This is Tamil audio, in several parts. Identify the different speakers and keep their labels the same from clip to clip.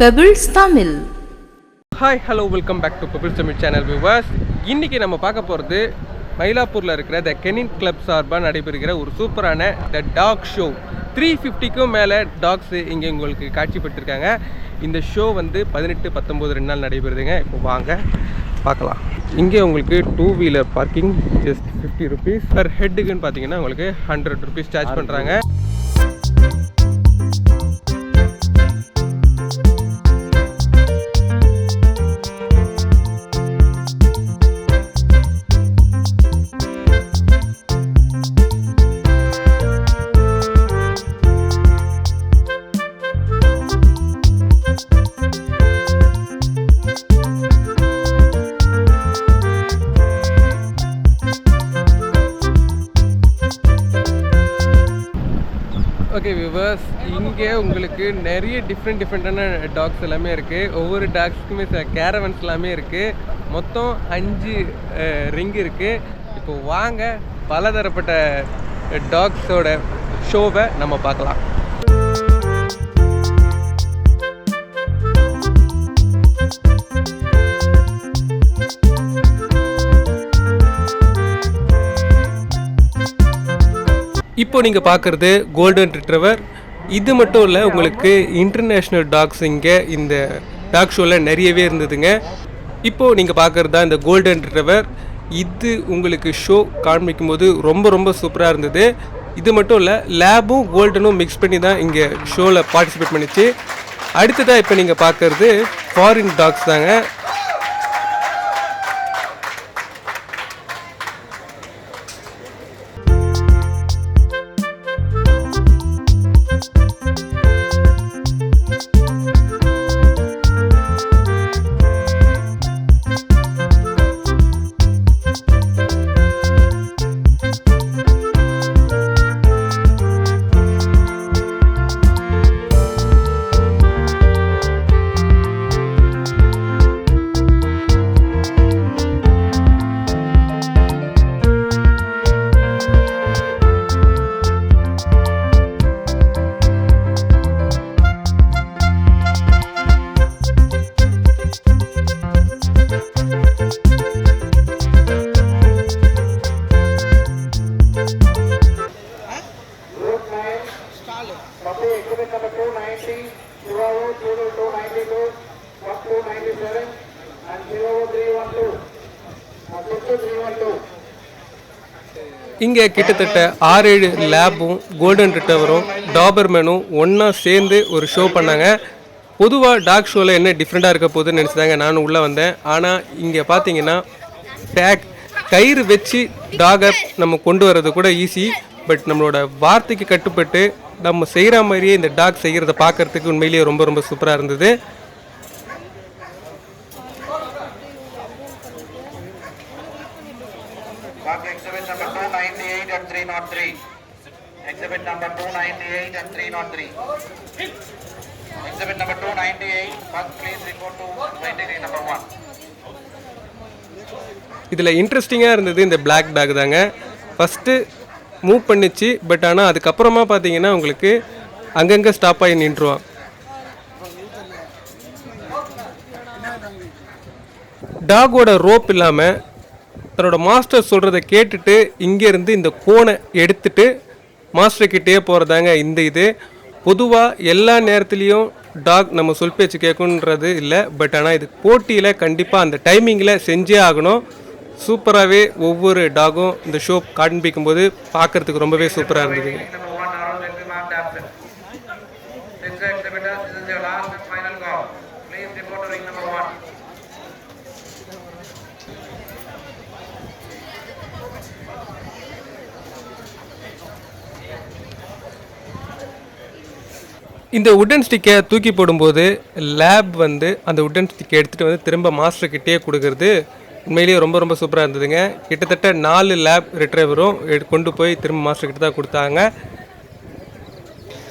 Speaker 1: Pebbles Tamil
Speaker 2: hi hello welcome back to pebbles Tamil channel viewers இன்றைக்கி நம்ம பார்க்க போகிறது மயிலாப்பூரில் இருக்கிற த கெனின் கிளப் சார்பாக நடைபெறுகிற ஒரு சூப்பரான த டாக் ஷோ த்ரீ ஃபிஃப்டிக்கும் மேலே டாக்ஸு இங்கே உங்களுக்கு காட்சிப்பட்டிருக்காங்க. இந்த ஷோ வந்து பதினெட்டு பத்தொம்போது ரெண்டு நாள் நடைபெறுதுங்க. இப்போ வாங்க பார்க்கலாம். இங்கே உங்களுக்கு two wheeler parking just fifty rupees per ஹெட்டுக்குன்னு பார்த்தீங்கன்னா உங்களுக்கு ஹண்ட்ரட் ருபீஸ் சார்ஜ் பண்ணுறாங்க இங்கே உங்களுக்கு நிறைய டிஃப்ரெண்ட் டிஃப்ரெண்ட்டான டாக்ஸ் எல்லாமே இருக்குது ஒவ்வொரு டாக்ஸ்க்குமே கேரவன்ஸ் எல்லாமே இருக்குது மொத்தம் அஞ்சு ரிங் இருக்குது இப்போ வாங்க பலதரப்பட்ட டாக்ஸோட ஷோவை நம்ம பார்க்கலாம். இப்போ நீங்கள் பார்க்குறது கோல்டன் ரிட்ரவர் இது மட்டும் இல்லை உங்களுக்கு இன்டர்நேஷ்னல் டாக்ஸ் இங்கே இந்த டாக் ஷோவில் நிறையவே இருந்ததுங்க. இப்போது நீங்கள் பார்க்குறது தான் இந்த கோல்டன் ரிட்ரவர் இது உங்களுக்கு ஷோ காண்பிக்கும் போது ரொம்ப ரொம்ப சூப்பராக இருந்தது. இது மட்டும் இல்லை லேபும் கோல்டனும் மிக்ஸ் பண்ணி தான் இங்கே ஷோவில் பார்ட்டிசிபேட் பண்ணிச்சு. அடுத்ததாக இப்போ நீங்கள் பார்க்குறது ஃபாரின் டாக்ஸ் தாங்க.
Speaker 3: Puppy exhibit number 290, Chihuahua Poodle 292, Pug 297, and Chihuahua 312. Uh, Pitbull 312.
Speaker 2: இங்கே கிட்டத்தட்ட ஆறு ஏழு லேபும் கோல்டன் ரிட்டவரும் டாபர்மேனும் ஒன்றா சேர்ந்து ஒரு ஷோ பண்ணாங்க பொதுவாக டாக் ஷோவில் என்ன டிஃப்ரெண்ட்டாக இருக்க போகுதுன்னு நினச்சிதாங்க நானும் உள்ளே வந்தேன் ஆனால் இங்கே பார்த்தீங்கன்னா டேக் கயிறு வச்சு டாகை நம்ம கொண்டு வர்றது கூட ஈஸி பட் நம்மளோட வார்த்தைக்கு கட்டுப்பட்டு நம்ம செய்கிற மாதிரியே இந்த டாக் செய்கிறத பார்க்கறதுக்கு உண்மையிலேயே ரொம்ப ரொம்ப சூப்பராக இருந்தது
Speaker 3: Pug exhibit number 298 and 303. Exhibit number 298 and 303. Exhibit number 298, Pug please report to waiting number 1.
Speaker 2: இதில் இன்ட்ரெஸ்டிங்காக இருந்தது இந்த Black டாக் தாங்க ஃபஸ்ட்டு மூவ் பண்ணிச்சு பட் ஆனால் அதுக்கப்புறமா பார்த்தீங்கன்னா உங்களுக்கு அங்கங்கே ஸ்டாப் ஆகி நின்றுவான். டாகோட ரோப் இல்லாமல் தன்னோட மாஸ்டர் சொல்கிறத கேட்டுட்டு இங்கேருந்து இந்த கோனை எடுத்துட்டு மாஸ்டர்கிட்டே போகிறதாங்க இந்த இது. பொதுவாக எல்லா நேரத்துலேயும் டாக் நம்ம சொல் பேச்சு கேட்கணுன்றது இல்லை பட் ஆனால் இது போட்டியில் கண்டிப்பாக அந்த டைமிங்கில் செஞ்சே ஆகணும். சூப்பராகவே ஒவ்வொரு டாகும் இந்த ஷோ காண்பிக்கும் போது பார்க்கறதுக்கு ரொம்பவே சூப்பராக
Speaker 3: இருந்தது.
Speaker 2: இந்த உட்டன் ஸ்டிக்கை தூக்கி போடும்போது லேப் வந்து அந்த உட்டன் ஸ்டிக்கை எடுத்துகிட்டு வந்து திரும்ப மாஸ்டர்கிட்டே கொடுக்கறது உண்மையிலேயே ரொம்ப ரொம்ப சூப்பராக இருந்ததுங்க. கிட்டத்தட்ட நாலு லேப் ரிட்ரைவரும் கொண்டு போய் திரும்ப மாஸ்டர் தான் கொடுத்தாங்க.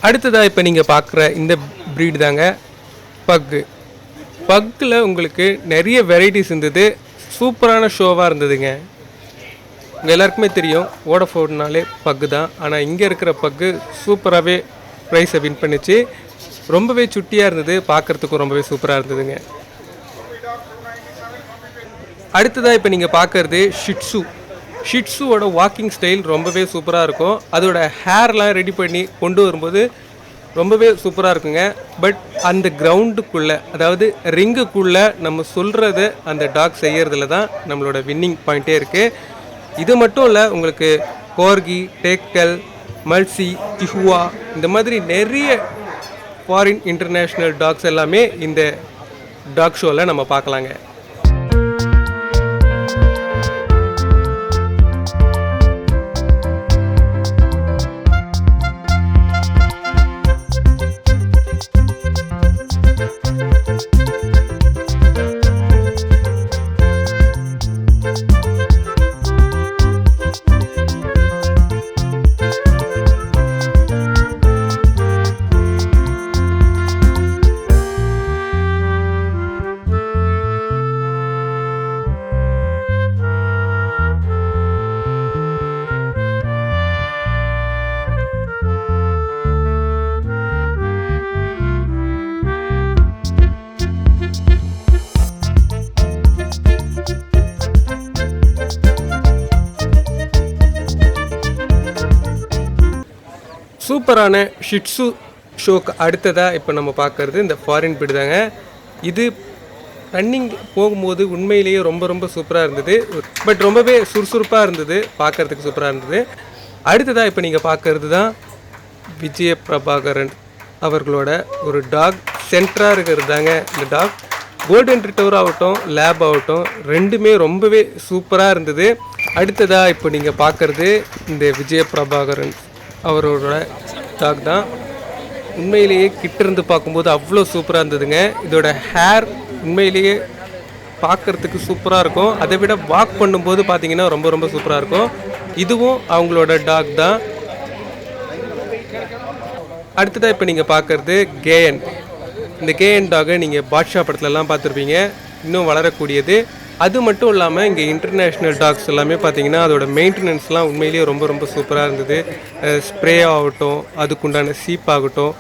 Speaker 2: அடுத்ததாக இப்போ நீங்கள் பார்க்குற இந்த ப்ரீடு தாங்க பக்கு பக்கில் உங்களுக்கு நிறைய வெரைட்டிஸ் இருந்தது. சூப்பரான ஷோவாக இருந்ததுங்க. உங்கள் எல்லாருக்குமே தெரியும் வோடஃபோன்னாலே பக்கு தான். ஆனால் இங்கே இருக்கிற பக்கு சூப்பராகவே ப்ரைஸை வின் பண்ணிச்சு. ரொம்பவே சுட்டியாக இருந்தது. பார்க்குறதுக்கும் ரொம்பவே சூப்பராக இருந்ததுங்க. அடுத்ததாக இப்போ நீங்கள் பார்க்குறது ஷிட்ஸு ஷிட்ஸுவோட வாக்கிங் ஸ்டைல் ரொம்பவே சூப்பராக இருக்கும். அதோட ஹேர்லாம் ரெடி பண்ணி கொண்டு வரும்போது ரொம்பவே சூப்பராக இருக்குங்க. பட் அந்த கிரவுண்டுக்குள்ளே அதாவது ரிங்குக்குள்ளே நம்ம சொல்கிறத அந்த டாக் செய்யறதுல தான் நம்மளோட வின்னிங் பாயிண்ட்டே இருக்குது இது மட்டும் இல்லை உங்களுக்கு கோர்கி டேக்கல் மல்சி டிஹுவா இந்த மாதிரி நிறைய ஃபாரின் இன்டர்நேஷ்னல் டாக்ஸ் எல்லாமே இந்த டாக் ஷோவில் நம்ம பார்க்கலாங்க. சூப்பரான ஷிட்ஸு ஷோக்கு அடுத்ததாக இப்போ நம்ம பார்க்குறது இந்த ஃபாரின் பீடு தாங்க. இது ரன்னிங் போகும்போது உண்மையிலேயே ரொம்ப ரொம்ப சூப்பராக இருந்தது. பட் ரொம்பவே சுறுசுறுப்பாக இருந்தது. பார்க்குறதுக்கு சூப்பராக இருந்தது. அடுத்ததாக இப்போ நீங்கள் பார்க்குறது தான் விஜய பிரபாகரன் அவர்களோட ஒரு டாக் சென்டராக இருக்கிறது தாங்க இந்த டாக் கோல்டன் ரிட்டவர் ஆகட்டும் லேப் ஆகட்டும் ரெண்டுமே ரொம்பவே சூப்பராக இருந்தது. அடுத்ததாக இப்போ நீங்கள் பார்க்குறது இந்த விஜய பிரபாகரன் அவரோட டாக் தான். உண்மையிலேயே கிட்ட இருந்து பார்க்கும்போது அவ்வளோ சூப்பராக இருந்ததுங்க. இதோட ஹேர் உண்மையிலேயே பார்க்கறதுக்கு சூப்பராக இருக்கும். அதை விட வாக் பண்ணும்போது பார்த்தீங்கன்னா ரொம்ப ரொம்ப சூப்பராக இருக்கும். இதுவும் அவங்களோட டாக் தான். அடுத்ததாக இப்போ நீங்கள் பார்க்குறது கேஎன் இந்த கேஎன் டாகை நீங்கள் பாட்ஷா படத்துலலாம் பார்த்துருப்பீங்க. இன்னும் வளரக்கூடியது. அது மட்டும் இல்லாமல் இங்கே இன்டர்நேஷ்னல் டாக்ஸ் எல்லாமே பார்த்தீங்கன்னா அதோட மெயின்டெனன்ஸ்லாம் உண்மையிலேயே ரொம்ப ரொம்ப சூப்பராக இருந்தது. ஸ்ப்ரே ஆகட்டும் அதுக்குண்டான சீப் ஆகட்டும்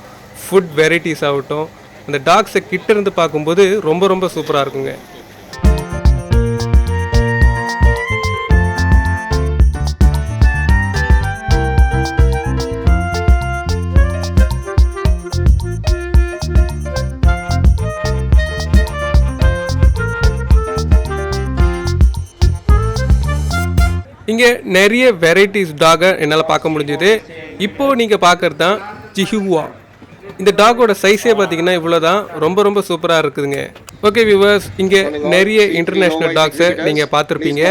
Speaker 2: ஃபுட் வெரைட்டிஸ் ஆகட்டும் அந்த டாக்ஸை கிட்ட இருந்து பார்க்கும்போது ரொம்ப ரொம்ப சூப்பராக இருக்குங்க. இங்கே நிறைய வெரைட்டிஸ் டாகை என்னால் பார்க்க முடிஞ்சுது. இப்போது நீங்கள் பார்க்குறது தான் ஜிஹுவா இந்த டாகோட சைஸே பார்த்தீங்கன்னா இவ்வளோ தான் ரொம்ப ரொம்ப சூப்பராக இருக்குதுங்க. ஓகே வியூவர்ஸ் இங்கே நிறைய இன்டர்நேஷ்னல் டாக்ஸை நீங்கள் பார்த்துருப்பீங்க.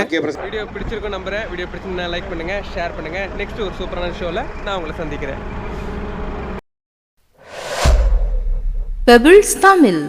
Speaker 2: வீடியோ பிடிச்சிருக்கும் நம்புறேன். வீடியோ பிடிச்சிருந்தா லைக் பண்ணுங்கள் ஷேர் பண்ணுங்கள் நெக்ஸ்ட் ஒரு சூப்பரான ஷோவில் நான் உங்களை சந்திக்கிறேன்.
Speaker 1: பெபிள்ஸ் தமிழ்